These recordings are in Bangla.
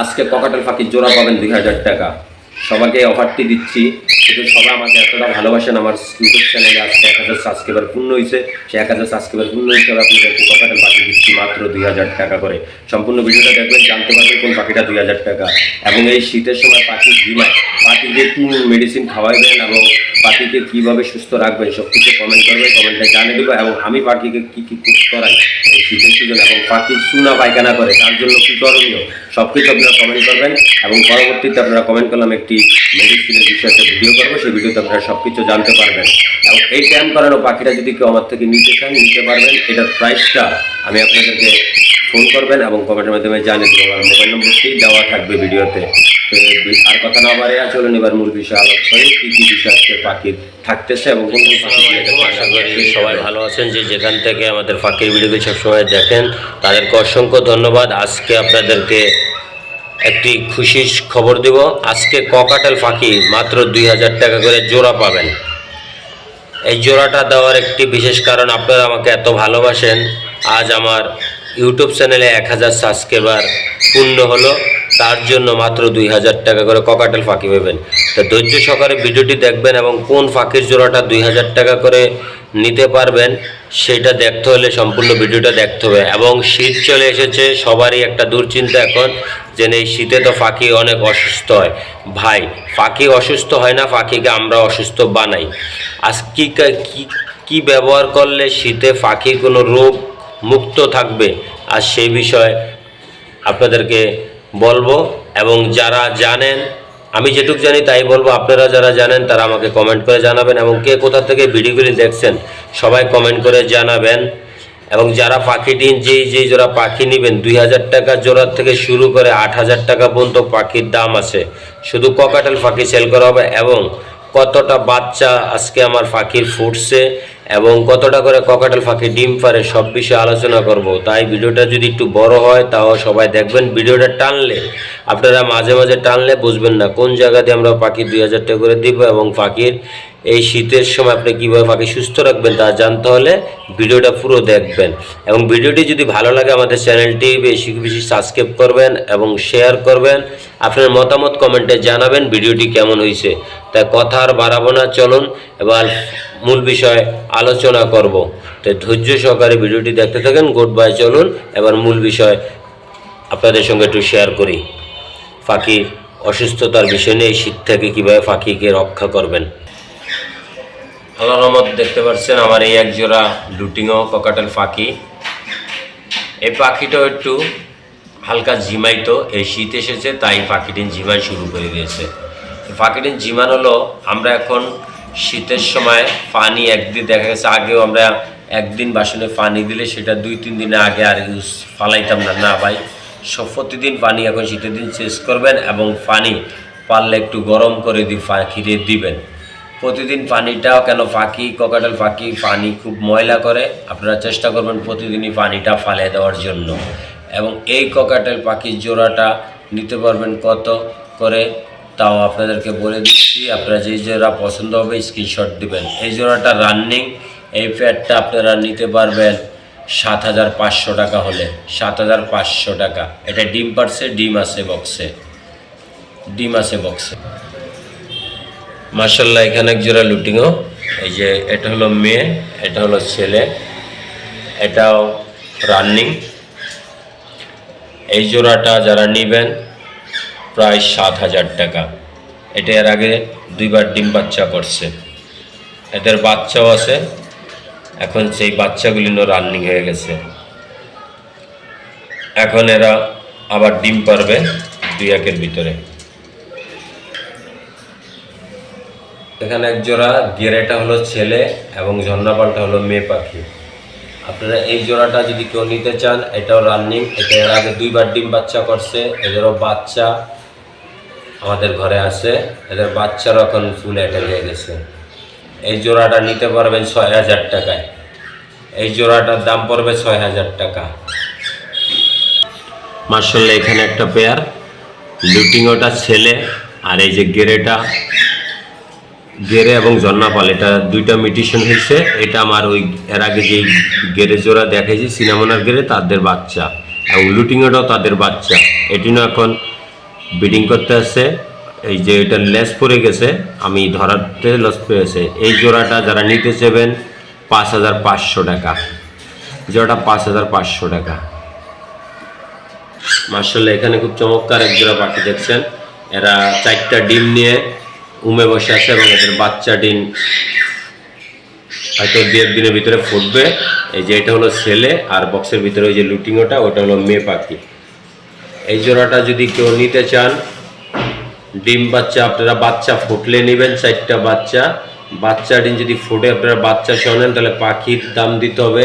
আজকে ককাটেল পাখির জোড়া পাবেন দুই হাজার টাকা। সবাইকে অফারটি দিচ্ছি। কিন্তু সবাই আমাকে এতটা ভালোবাসেন, আমার ইউটিউব চ্যানেলে আজকে এক হাজার সাবস্ক্রাইবার পূর্ণ হয়েছে। সে এক হাজার সাবস্ক্রাইবার পূর্ণ হিসেবে আপনাদেরকে ককাটেল পাখি দিচ্ছি মাত্র দুই হাজার টাকা করে। সম্পূর্ণ ভিডিওটা দেখবেন, জানতে পারবেন কোন পাখিটা দুই হাজার টাকা। এবং এই শীতের সময় পাখি ঘিমায় পাখিকে কি মেডিসিন খাওয়াবেন এবং পাখিকে কীভাবে সুস্থ রাখবেন সব কিছু কমেন্ট করবেন কমেন্টে জানিয়ে দেবো এবং আমি পাখিকে কী কী করাই, এই শীতের সিজন এবং পাখি চুনা পায়খানা করে, তার জন্য কী করণীয়, সব কিছু আপনারা কমেন্ট করবেন এবং পরবর্তীতে আপনারা কমেন্ট করলাম একটি মেডিসিনের বিষয়ে একটা ভিডিও করব, সেই ভিডিওতে আপনারা সব কিছু জানতে পারবেন। এবং এই ট্যাম করানো পাখিটা যদি কেউ আমার থেকে নিতে চান নিতে পারবেন, এটার প্রাইসটা আমি আপনাদেরকে ফোন করবেন এবং কমেন্টের মাধ্যমে জানিয়ে দেবো আমার মোবাইল নম্বরটি দেওয়া থাকবে ভিডিওতে। আর কথা না বাড়ে চলুন এবার মূল বিষয় আলোচনা করি, কী কী বিষয় পাখির থাকতেছে এবং কোন পাখি আশা করি সবাই ভালো আছেন, যে যেখান থেকে আমাদের ফাঁকির ভিডিওকে সবসময় দেখেন, তাদেরকে অসংখ্য ধন্যবাদ। আজকে আপনাদেরকে একটি খুশির খবর দেব। আজকে ককাটেল ফাঁকি, মাত্র দুই হাজার টাকা করে জোড়া পাবেন। এই জোড়াটা দেওয়ার একটি বিশেষ কারণ, আপনারা আমাকে এত ভালোবাসেন। আজ আমার ইউটিউব চ্যানেলে এক হাজার সাবস্ক্রাইবার পূর্ণ হলো, তার জন্য মাত্র দুই হাজার টাকা করে ককাটেল ফাঁকি পাবেন। তো ধৈর্য সহকারে ভিডিওটি দেখবেন এবং কোন ফাঁকির জোড়াটা দুই হাজার টাকা করে নিতে পারবেন, সেটা দেখতে হলে সম্পূর্ণ ভিডিওটা দেখতে হবে। এবং শীত চলে এসেছে, সবারই একটা দুশ্চিন্তা এখন, যে এই শীতে তো ফাঁকি অনেক অসুস্থ হয়। ভাই, ফাঁকি অসুস্থ হয় না, ফাঁকিকে আমরা অসুস্থ বানাই। আজ কি কা- ব্যবহার করলে শীতে পাখি কোনো রোগ মুক্ত থাকবে। আর সেই বিষয়ে আপনাদেরকে বলব এবং যারা জানেন, আমি যেটুক জানি তাই বলব, আপনারা যারা জানেন তারা আমাকে কমেন্ট করে জানাবেন এবং কে কোথা থেকে ভিডিওগুলি দেখছেন সবাই কমেন্ট করে জানাবেন। এবং যারা পাখি ডিম, যেই যেই জোড়া পাখি নেবেন, দুই হাজার টাকা জোড়ার থেকে শুরু করে আট হাজার টাকা পর্যন্ত পাখির দাম আছে। শুধু ককাটাল পাখি সেল করা হবে এবং কতটা বাচ্চা আজকে আমার পাখির ফুটছে এবং কতটা করে ককাটাল পাখি ডিম পারে, সব বিষয়ে আলোচনা করব। তাই ভিডিওটা যদি একটু বড় হয়, তাও সবাই দেখবেন। ভিডিওটা টানলে আপনারা মাঝে মাঝে টানলে বুঝবেন না কোন জায়গা দিয়ে আমরা পাখি দুই হাজার টাকা করে দিব এবং পাখির এই শীতের সময় আপনি কীভাবে পাখি সুস্থ রাখবেন তা জানতে হলে ভিডিওটা পুরো দেখবেন। এবং ভিডিওটি যদি ভালো লাগে আমাদের চ্যানেলটি বেশি বেশি সাবস্ক্রাইব করবেন এবং শেয়ার করবেন। আপনার মতামত কমেন্টে জানাবেন ভিডিওটি কেমন হয়েছে। তাই কথা আর বাড়াবো না, চলুন এবার মূল বিষয় আলোচনা করব। তাই ধৈর্য সহকারে ভিডিওটি দেখতে থাকেন গুড বাই চলুন এবার মূল বিষয় আপনাদের সঙ্গে একটু শেয়ার করি। পাখির অসুস্থতার বিষয় নিয়ে শীত থেকে কীভাবে পাখিকে রক্ষা করবেন? আল্লাহ রহমত, দেখতে পাচ্ছেন আমার এই এক জোড়া লুটিংও ককাটেল পাখি এই পাখিটাও একটু হালকা ঝিমাইতো, এই শীত এসেছে, তাই পাখিটিন ঝিমাই শুরু করে দিয়েছে। পাখিটিন ঝিমান হলো, আমরা এখন শীতের সময় পানি একদিন, দেখা গেছে আগেও আমরা একদিন বাসনে পানি দিলে সেটা দুই, তিন দিনে আগে আর ইউজ ফালাইতাম না না ভাই। প্রতিদিন পানি এখন শীতের দিন চেস করবেন এবং পানি পারলে একটু গরম করে দি পাখিরে দিবেন। প্রতিদিন পানিটাও কেন পাখি ককাটেল পাখি পানি খুব ময়লা করে, আপনারা চেষ্টা করবেন প্রতিদিনই পানিটা ফালে দেওয়ার জন্য। এবং এই ককাটেল পাখির জোড়াটা নিতে পারবেন কত করে, তাও আপনাদেরকে বলে দিচ্ছি। আপনারা যেই জোড়া পছন্দ হবে স্ক্রিনশট দেবেন। এই জোড়াটা রানিং এই প্যাডটা আপনারা নিতে পারবেন সাত হাজার পাঁচশো টাকা হলে, সাত হাজার পাঁচশো টাকা। এটা ডিম পারছে, ডিম আছে বক্সে। ডিম আছে বক্সে। মার্শাল্লাহ এখানে এক জোড়া লুটিংও এই যে, এটা হলো মেয়ে, এটা হলো ছেলে। এটাও রানিং এই জোড়াটা যারা নেবেন, প্রায় সাত হাজার টাকা। এটা এর আগে দুইবার ডিম বাচ্চা করছে। এদের বাচ্চাও আছে। এখন সেই বাচ্চাগুলি রানিং হয়ে গেছে। এখন এরা আবার ডিম পারবে দুই একের ভিতরে। এখানে এক জোড়া গেরেটা হলো ছেলে এবং ঝর্ণাপালটা হলো মেয়ে পাখি। আপনারা এই জোড়াটা যদি কেউ নিতে চান, এটাও রানিং এটা এর আগে দুইবার ডিম বাচ্চা করছে, এদেরও বাচ্চা আমাদের ঘরে আছে, এদের বাচ্চারও এখন ফুল অ্যাটেল হয়ে গেছে। এই জোড়াটা নিতে পারবেন ছয় হাজার টাকায়। এই জোড়াটার দাম পড়বে ছয় হাজার টাকা। মার্শাল্লাহ এখানে একটা পেয়ার লুটিংওটা ছেলে আর এই যে গেরেটা। গেরে এবং জন্নাপাল, এটা দুইটা মিটিশন হয়েছে। এটা আমার ওই এর আগে যেই গেরে জোড়া দেখেছি সিনামোনার গেরে, তাদের বাচ্চা। এবং লুটিংওটাও তাদের বাচ্চা। এটিনও এখন বিডিং করতে আসছে এই যে এটা লেস পড়ে গেছে, আমি ধরাতে লস পেয়েছে এই জোড়াটা যারা নিতে চাইবেন পাঁচ হাজার পাঁচশো টাকা। জোড়াটা পাঁচ হাজার পাঁচশো টাকা। মার্শাল্লাহ এখানে খুব চমৎকার এক জোড়া পাখি দেখছেন। এরা চারটা ডিম নিয়ে উমে বসে আছে এবং এদের বাচ্চা ডিম হয়তো দু একদিনের ভিতরে ফুটবে। এই যে এটা হলো ছেলে আর বক্সের ভিতরে ওই যে লুটিংটা ওটা হলো মেয়ে পাখি। এই জোড়াটা যদি কেউ নিতে চান ডিম বাচ্চা আপনারা বাচ্চা ফুটলে নেবেন, চারটা বাচ্চা। বাচ্চা ডিম যদি ফুটে আপনারা বাচ্চা শোনেন তাহলে পাখির দাম দিতে হবে।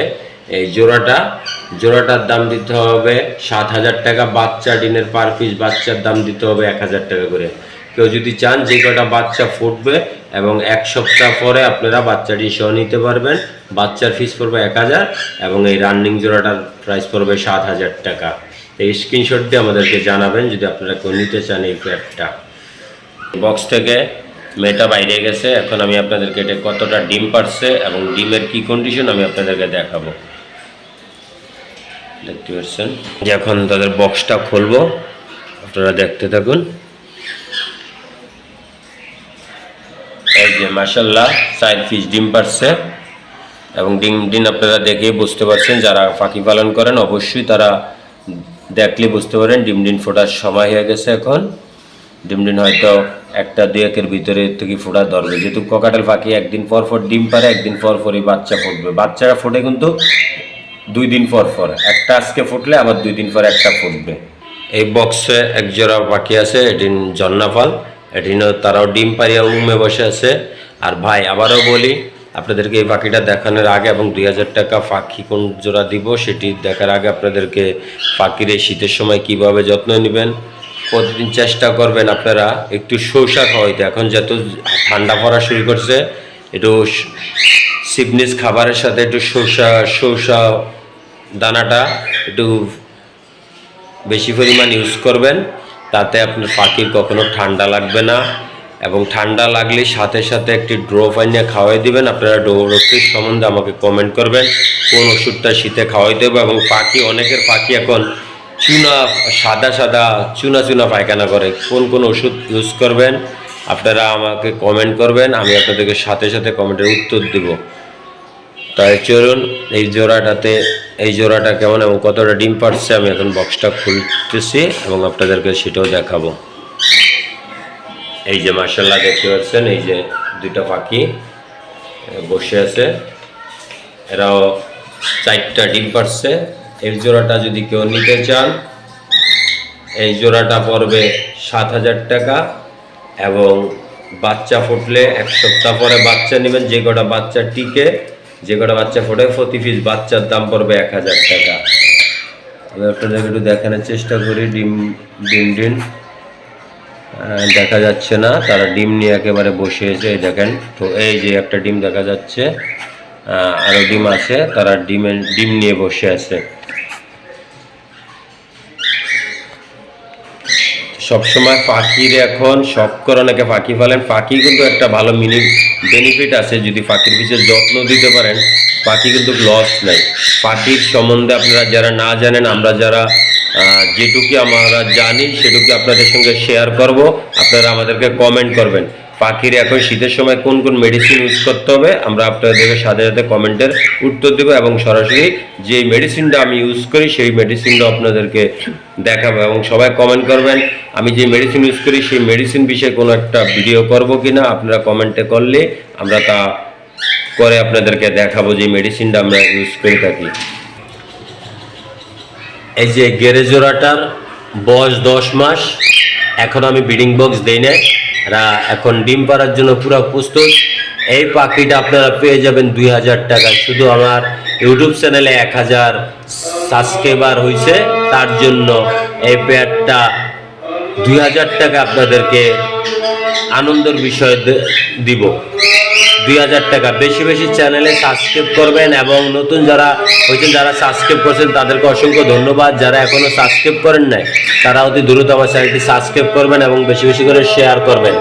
এই জোড়াটা, জোড়াটার দাম দিতে হবে সাত হাজার টাকা। বাচ্চা ডিমের পার পিস বাচ্চার দাম দিতে হবে এক হাজার টাকা করে। কেউ যদি চান যে কটা বাচ্চা ফুটবে এবং এক সপ্তাহ পরে আপনারা বাচ্চাটি সহ নিতে পারবেন, বাচ্চার ফিস পড়বে এক হাজার এবং এই রানিং জোড়াটার প্রাইস পড়বে সাত হাজার টাকা। এই স্ক্রিনশট দিয়ে আমাদেরকে জানাবেন যদি আপনারা কেউ নিতে চান এই প্যাডটা বক্স থেকে মেয়েটা বাইরে গেছে। এখন আমি আপনাদেরকে এটা কতটা ডিম পারছে এবং ডিমের কি কন্ডিশন আমি আপনাদেরকে দেখাবো। দেখতে পাচ্ছেন? যে এখন তাদের বক্সটা খুলবো। আপনারা দেখতে থাকুন। এই যে মাসাল্লাহ সাইড পিস ডিম পারছে। এবং ডিম ডিম আপনারা দেখে বুঝতে পারছেন, যারা পাখি পালন করেন, অবশ্যই তারা দেখলে বুঝতে পারেন, ডিম ডিম ফোটার সময় হয়ে গেছে এখন। ডিম ডিম হয়তো একটা দুই একের ভিতরে থেকে ফোটা ধরবে। যেহেতু ককাটেল পাখি একদিন পর পর ডিম পারে, একদিন পর পরই বাচ্চা ফুটবে। বাচ্চারা ফোটে কিন্তু দুই দিন পর পর। একটা আজকে ফুটলে, আবার দুই দিন পর একটা ফুটবে। এই বক্সে এক জোড়া পাখি আছে এটি জন্নাফল। এটি তারাও ডিম পারিয়া উমে বসে আছে। আর ভাই, আবারও বলি, আপনাদেরকে এই পাখিটা দেখানোর আগে এবং দুই হাজার টাকা পাখি কোন জোড়া দিব, সেটি দেখার আগে আপনাদেরকে পাখির এই শীতের সময় কীভাবে যত্ন নেবেন প্রতিদিন চেষ্টা করবেন আপনারা? একটু সৌসা খাওয়াইতে। এখন যত ঠান্ডা পড়া শুরু করছে, একটু সিপনিস খাবারের সাথে একটু সৌসা সৌসা দানাটা একটু বেশি পরিমাণ ইউজ করবেন, তাতে আপনার পাখির কখনো ঠান্ডা লাগবে না এবং ঠান্ডা লাগলে সাথে সাথে একটি ড্রপ আনিয়ে খাওয়াই দিবেন। আপনারা ডোরটির সম্বন্ধে আমাকে কমেন্ট করবেন। কোন ওষুধটা শীতে খাওয়াই দেবো এবং পাখি অনেকের পাখি এখন চুনা, সাদা সাদা, চুনা চুনা পায়খানা করে। কোন কোন ওষুধ ইউজ করবেন, আপনারা আমাকে কমেন্ট করবেন, আমি আপনাদেরকে সাথে সাথে কমেন্টের উত্তর দেবো। তাই চলুন, এই জোড়াটাতে, এই জোড়াটা কেমন এবং কতটা ডিম পাচ্ছে আমি এখন বক্সটা খুলতেছি এবং আপনাদেরকে সেটাও দেখাবো। এই যে মার্শাল্লাহ দেখতে পাচ্ছেন, এই যে দুইটা পাখি বসে আছে। এরাও চারটা ডিম পাচ্ছে এই জোড়াটা যদি কেউ নিতে চান, এই জোড়াটা পড়বে সাত হাজার টাকা এবং বাচ্চা ফুটলে এক সপ্তাহ পরে বাচ্চা নেবেন, যে কটা বাচ্চা টিকে, যে কটা বাচ্চা ফোটে, প্রতি পিস বাচ্চার দাম পড়বে এক হাজার টাকা। আমি আপনাদেরকে একটু দেখানোর চেষ্টা করি, ডিম ডিম ডিম। দেখা যাচ্ছে না, তারা ডিম নিয়ে একেবারে বসে এসে দেখেন, তো এই যে একটা ডিম দেখা যাচ্ছে। আরও ডিম আছে, তারা ডিমের ডিম নিয়ে বসে আছে। সবসময় পাখির এখন শখ করে অনেকে পাখি পালেন পাখি কিন্তু একটা ভালো মিনি বেনিফিট আছে, যদি পাখির পিছিয়ে যত্ন দিতে পারেন পাখি কিন্তু লস নেই। পাখির সম্বন্ধে আপনারা যারা না জানেন, আমরা যারা যেটুকু আমরা জানি, সেটুকু আপনাদের সঙ্গে শেয়ার করব। আপনারা আমাদেরকে কমেন্ট করবেন। পাখির এখন শীতের সময় কোন কোন মেডিসিন ইউজ করতে হবে, আমরা আপনাদেরকে সাথে সাথে কমেন্টের উত্তর দেবো এবং সরাসরি যে মেডিসিনটা আমি ইউজ করি, সেই মেডিসিনটা আপনাদেরকে দেখাবো এবং সবাই কমেন্ট করবেন, আমি যে মেডিসিন ইউজ করি, সেই মেডিসিন বিষয়ে কোনো একটা ভিডিও করব কি না আপনারা কমেন্টে করলে আমরা তা করে আপনাদেরকে দেখাবো যে মেডিসিনটা আমরা ইউজ করে থাকি। এই যে গেরে জোড়াটার বয়স দশ মাস, এখন আমি ব্রিডিং বক্স দিই না এরা এখন ডিম পাড়ার জন্য পুরো প্রস্তুত। এই পাখিটা আপনারা পেয়ে যাবেন দুই হাজার টাকা শুধু আমার ইউটিউব চ্যানেলে এক হাজার সাবস্ক্রাইবার হয়েছে তার জন্য এই পেয়ারটা দুই হাজার টাকা আপনাদেরকে আনন্দের বিষয় দিব। দুই হাজার টাকা। বেশি বেশি চ্যানেলে সাবস্ক্রাইব করবেন এবং নতুন যারা হয়েছেন, যারা সাবস্ক্রাইব করছেন, তাদেরকে অসংখ্য ধন্যবাদ। যারা এখনও সাবস্ক্রাইব করেন নাই, তারা অতি দ্রুত আমার চ্যানেলটি সাবস্ক্রাইব করবেন এবং বেশি বেশি করে শেয়ার করবেন।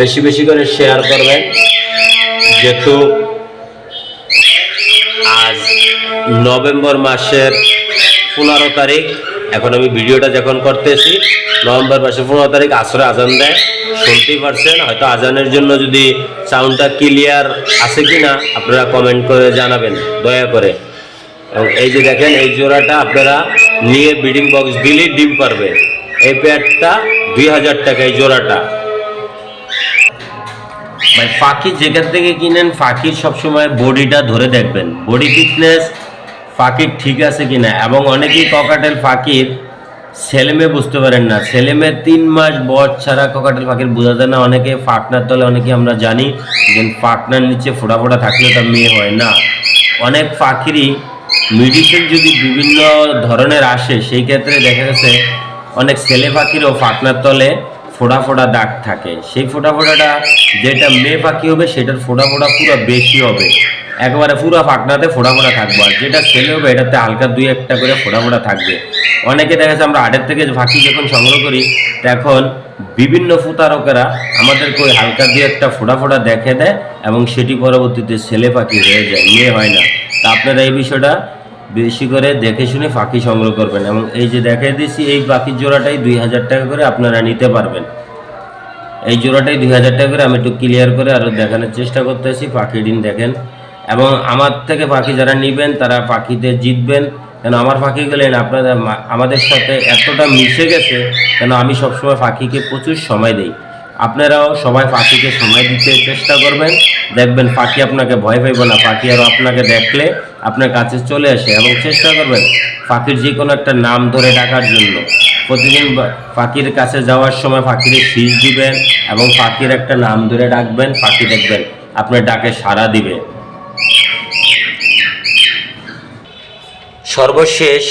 বেশি বেশি করে শেয়ার করবেন। যেহেতু আজ নভেম্বর মাসের পনেরো তারিখ এখন আমি ভিডিওটা যখন করতেছি, নভেম্বর মাসের পনেরো তারিখ আসরে আজান দেয়, শুনতেই পারছেন, হয়তো আজানের জন্য যদি সাউন্ডটা ক্লিয়ার আছে কি না আপনারা কমেন্ট করে জানাবেন, দয়া করে। এবং এই যে দেখেন, এই জোড়াটা আপনারা নিয়ে ব্রিডিং বক্স দিলেই ডিম পারবে। এই প্যাডটা দুই হাজার টাকা, এই জোড়াটা। ভাই পাখি যেখান থেকে কিনেন পাখির সবসময় বডিটা ধরে দেখবেন। বডি ফিটনেস পাখির ঠিক আছে কিনা? এবং অনেকেই ককাটেল পাখির ছেলেমেয়ে বুঝতে পারেন না। ছেলেমেয়ে তিন মাস বয়স ছাড়া ককাটেল পাখির বোঝা যায় না। অনেকে ফাটনার তলে অনেকে আমরা জানি যে ফাটনার নিচে ফোটা ফোটা থাকলে তার মেয়ে হয় না। অনেক পাখিরই মেডিসিন যদি বিভিন্ন ধরনের আসে, সেই ক্ষেত্রে দেখা গেছে অনেক ছেলে পাখিরও ফাটনার তলে ফোড়া ফোড়া দাগ থাকে। সেই ফোড়া ফোড়াটা যেটা মেয়ে পাখি হবে, সেটার ফোড়া ফোড়া পুরো বেশি হবে। একেবারে পুরো ফাঁকনাতে ফোড়া ফোড়া থাকবে। আর যেটা ছেলে হবে, এটাতে হালকা দুই একটা করে ফোড়া ফোড়া থাকবে। অনেকে দেখা যাচ্ছে আমরা হাটের থেকে ফাঁকি যখন সংগ্রহ করি, তখন বিভিন্ন ফুতারকেরা আমাদেরকে ওই হালকা দুই একটা ফোড়া ফোড়া দেখে দেয় এবং সেটি পরবর্তীতে ছেলে পাখি হয়ে যায়, মেয়ে হয় না। তা আপনারা এই বিষয়টা বেশি করে দেখে শুনে পাখি সংগ্রহ করবেন এবং এই যে দেখে দিয়েছি, এই পাখির জোড়াটাই দুই হাজার টাকা করে আপনারা নিতে পারবেন। এই জোড়াটাই দুই হাজার টাকা করে আমি একটু ক্লিয়ার করে আরও দেখানোর চেষ্টা করতেছি। পাখি ডিম দেখেন এবং আমার থেকে পাখি যারা নেবেন, তারা পাখিতে জিতবেন। কেন আমার পাখি গেলেন আপনাদের আমাদের সাথে এতটা মিশে গেছে, কেন আমি সবসময় পাখিকে প্রচুর সময় দিই। আপনারাও সবাই পাখিকে সময় দিতে চেষ্টা করবেন। দেখবেন পাখি আপনাকে ভয় পাইব না, পাখি আরও আপনাকে দেখলে আপনার কাছে চলে আসে এবং চেষ্টা করবেন পাখির যে কোনো একটা নাম ধরে ডাকার জন্য। প্রতিদিন পাখির কাছে যাওয়ার সময় পাখির ফিস দিবেন এবং পাখির একটা নাম ধরে ডাকবেন, পাখি দেখবেন আপনার ডাকে সাড়া দিবে। সর্বশেষ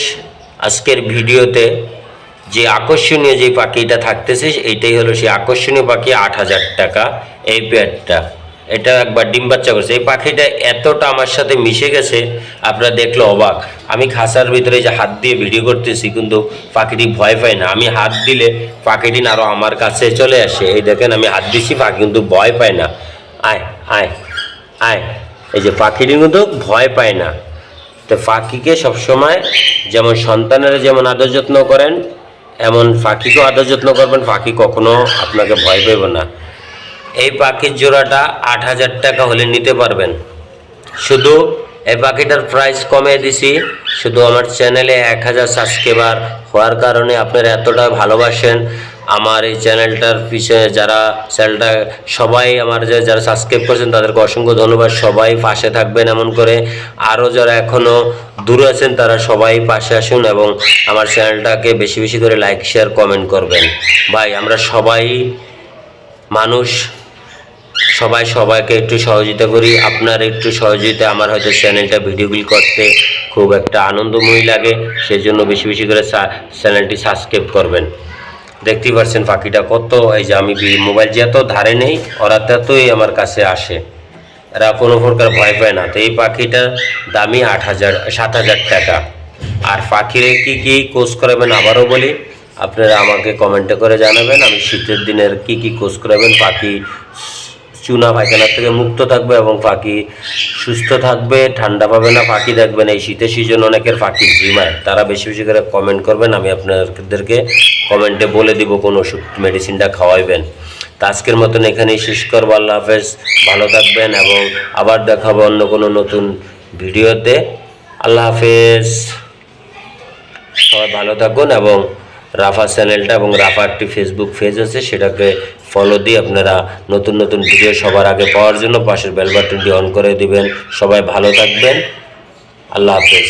আজকের ভিডিওতে যে আকর্ষণীয় যে পাখিটা থাকতেছে, এইটাই হলো সেই আকর্ষণীয় পাখি আট হাজার টাকা। এই পেয়ারটা এটা একবার ডিম বাচ্চা করছে। এই পাখিটা এতটা আমার সাথে মিশে গেছে, আপনারা দেখলে অবাক। আমি খাসার ভিতরে যে হাত দিয়ে ভিডিও করতেছি, কিন্তু পাখিটি ভয় পায় না। আমি হাত দিলে পাখিটি আরও আমার কাছে চলে আসে। এই দেখেন আমি হাত দিচ্ছি পাখি কিন্তু ভয় পায় না। আয় আয় আয়। এই যে পাখিটি কিন্তু ভয় পায় না। তো পাখিকে সবসময় যেমন সন্তানেরা যেমন আদর যত্ন করেন, এমন পাখিকেও আদর যত্ন করবেন, পাখি কখনো আপনাকে ভয় পাবে না। এই পাখির জোড়াটা আট হাজার টাকা হলে নিতে পারবেন। শুধু এই পাখিটার প্রাইস কমিয়ে দিছি, শুধু আমার চ্যানেলে এক হাজার সাবস্ক্রাইবার হওয়ার কারণে আপনারা এতটা ভালোবাসেন আমার এই চ্যানেলটার পিছনে যারা চ্যানেলটা সবাই আমার যে যারা সাবস্ক্রাইব করছেন, তাদেরকে অসংখ্য ধন্যবাদ। সবাই পাশে থাকবেন এমন করে। আরও যারা এখনও দূরে আছেন, তারা সবাই পাশে আসুন এবং আমার চ্যানেলটাকে বেশি বেশি করে লাইক শেয়ার কমেন্ট করবেন। ভাই, আমরা সবাই মানুষ। সবাই সবাইকে একটু সহযোগিতা করি। আপনার একটু সহযোগিতা আমার হয়তো চ্যানেলটা ভিডিওগুলি করতে খুব একটা আনন্দময়ী লাগে। সেই জন্য বেশি বেশি করে চ্যানেলটি সাবস্ক্রাইব করবেন। দেখতেই পারছেন পাখিটা কত, এই যে আমি মোবাইল মোবাইল যত ধারে নেই, ওরা ততই আমার কাছে আসে। এরা কোনো প্রকার ভয় পায় না। তো এই পাখিটার দামি আট হাজার, সাত হাজার টাকা। আর পাখিরে কি কি কোর্স করাবেন আবারও বলি, আপনারা আমাকে কমেন্টে করে জানাবেন, আমি শীতের দিনের কি কি কোর্স করাবেন, পাখি চুনা পায়খানার থেকে মুক্ত থাকবে এবং পাখি সুস্থ থাকবে, ঠান্ডা পাবে না পাখি দেখবেন এই শীতের সিজন অনেকের পাখি ঝিমায় তারা বেশি বেশি করে কমেন্ট করবেন, আমি আপনাদেরকে কমেন্টে বলে দিব কোন ওষুধ মেডিসিনটা খাওয়াইবেন। তা আজকের মতন এখানেই শেষ করব। আল্লাহ হাফেজ। ভালো থাকবেন এবং আবার দেখাবো অন্য কোনো নতুন ভিডিওতে। আল্লাহ হাফেজ। সবাই ভালো থাকুন এবং রাফা চ্যানেলটা এবং রাফা একটি ফেসবুক পেজ আছে, সেটাকে ফলো দিয়ে আপনারা নতুন নতুন ভিডিও সবার আগে পাওয়ার জন্য পাশের বেল বাটনটি অন করে দিবেন। সবাই ভালো থাকবেন। আল্লাহ হাফেজ।